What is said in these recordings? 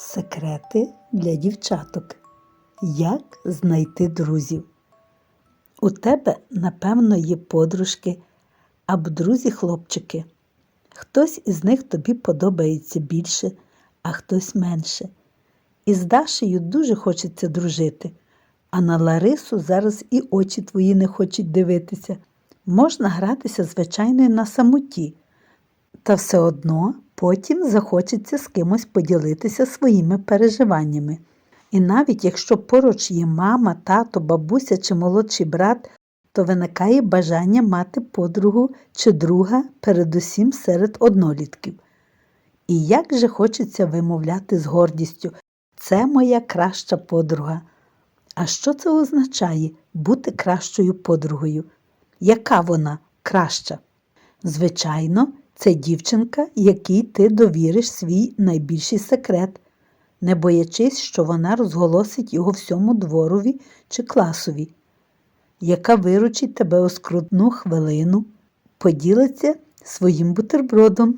Секрети для дівчаток. Як знайти друзів? У тебе, напевно, є подружки або друзі-хлопчики. Хтось із них тобі подобається більше, а хтось менше. Із Дашею дуже хочеться дружити, а на Ларису зараз і очі твої не хочуть дивитися. Можна гратися, звичайно, на самоті, та все одно потім захочеться з кимось поділитися своїми переживаннями. І навіть якщо поруч є мама, тато, бабуся чи молодший брат, то виникає бажання мати подругу чи друга, передусім серед однолітків. І як же хочеться вимовляти з гордістю це моя краща подруга. А що це означає бути кращою подругою? Яка вона краща? Звичайно, це дівчинка, якій ти довіриш свій найбільший секрет, не боячись, що вона розголосить його всьому дворові чи класові, яка виручить тебе у скрутну хвилину, поділиться своїм бутербродом.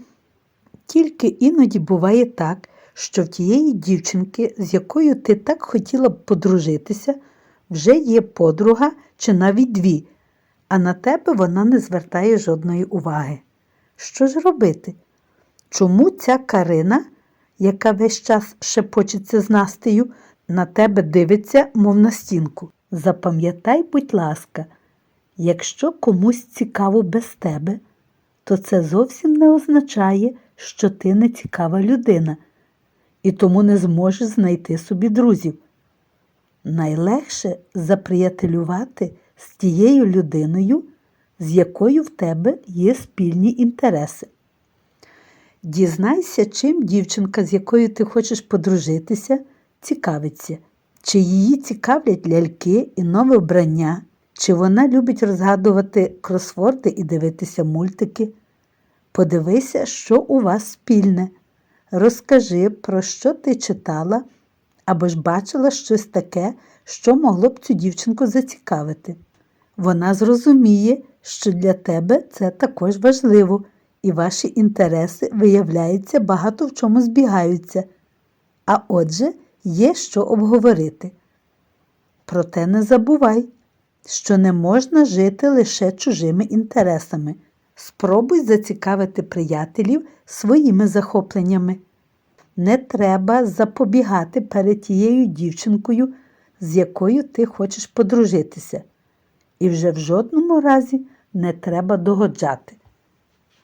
Тільки іноді буває так, що в тієї дівчинки, з якою ти так хотіла б подружитися, вже є подруга чи навіть дві, а на тебе вона не звертає жодної уваги. Що ж робити? Чому ця Карина, яка весь час шепочеться з Настею, на тебе дивиться, мов на стінку? Запам'ятай, будь ласка, якщо комусь цікаво без тебе, то це зовсім не означає, що ти не цікава людина і тому не зможеш знайти собі друзів. Найлегше заприятелювати з тією людиною, з якою в тебе є спільні інтереси. Дізнайся, чим дівчинка, з якою ти хочеш подружитися, цікавиться, чи її цікавлять ляльки і нове вбрання, чи вона любить розгадувати кросворди і дивитися мультики. Подивися, що у вас спільне. Розкажи, про що ти читала або ж бачила щось таке, що могло б цю дівчинку зацікавити. Вона зрозуміє, що для тебе це також важливо, і ваші інтереси, виявляється, багато в чому збігаються. А отже, є що обговорити. Проте не забувай, що не можна жити лише чужими інтересами. Спробуй зацікавити приятелів своїми захопленнями. Не треба запобігати перед тією дівчинкою, з якою ти хочеш подружитися. І вже в жодному разі не треба догоджати.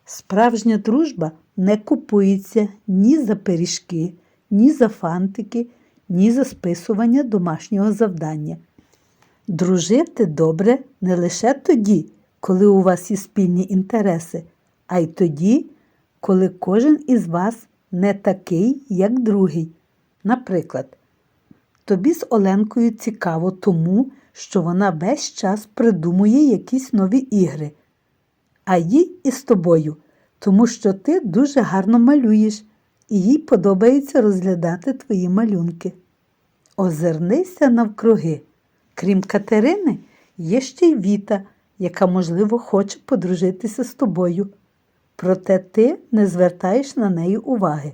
Справжня дружба не купується ні за пиріжки, ні за фантики, ні за списування домашнього завдання. Дружити добре не лише тоді, коли у вас є спільні інтереси, а й тоді, коли кожен із вас не такий, як другий. Наприклад, тобі з Оленкою цікаво тому, що вона весь час придумує якісь нові ігри, а їй із тобою, тому що ти дуже гарно малюєш, і їй подобається розглядати твої малюнки. Озирнися навкруги. Крім Катерини, є ще й Віта, яка, можливо, хоче подружитися з тобою. Проте ти не звертаєш на неї уваги.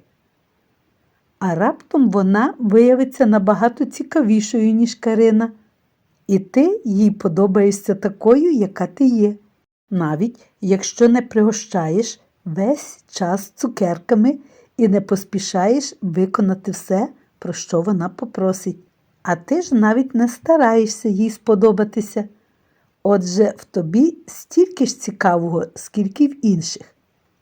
А раптом вона виявиться набагато цікавішою, ніж Карина, і ти їй подобаєшся такою, яка ти є, навіть якщо не пригощаєш весь час цукерками і не поспішаєш виконати все, про що вона попросить. А ти ж навіть не стараєшся їй сподобатися. Отже, в тобі стільки ж цікавого, скільки в інших.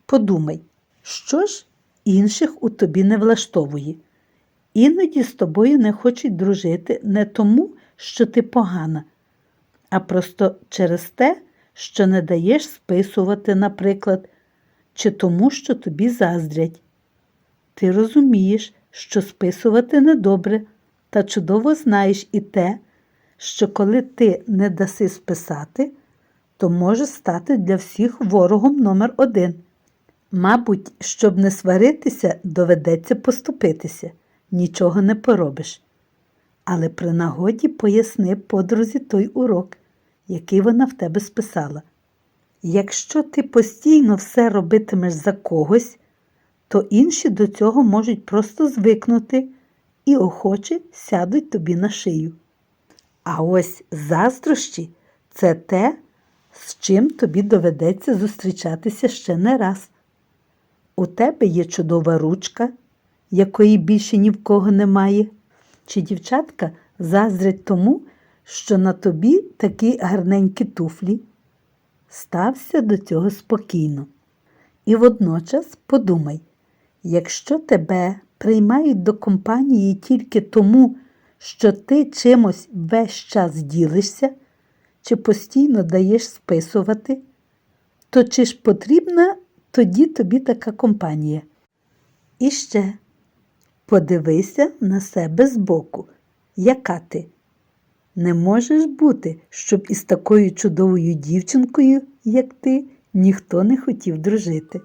Подумай, що ж інших у тобі не влаштовує. Іноді з тобою не хочуть дружити не тому, що ти погана, а просто через те, що не даєш списувати, наприклад, чи тому, що тобі заздрять. Ти розумієш, що списувати недобре, та чудово знаєш і те, що коли ти не даси списати, то може стати для всіх ворогом номер один. Мабуть, щоб не сваритися, доведеться поступитися, нічого не поробиш. Але при нагоді поясни подрузі той урок, який вона в тебе списала. Якщо ти постійно все робитимеш за когось, то інші до цього можуть просто звикнути і охоче сядуть тобі на шию. А ось заздрощі це те, з чим тобі доведеться зустрічатися ще не раз. У тебе є чудова ручка, якої більше ні в кого немає. Чи дівчатка заздрять тому, що на тобі такі гарненькі туфлі? Стався до цього спокійно. І водночас подумай, якщо тебе приймають до компанії тільки тому, що ти чимось весь час ділишся, чи постійно даєш списувати, то чи ж потрібна тоді тобі така компанія? І ще подивися на себе збоку, яка ти. Не можеш бути, щоб із такою чудовою дівчинкою, як ти, ніхто не хотів дружити.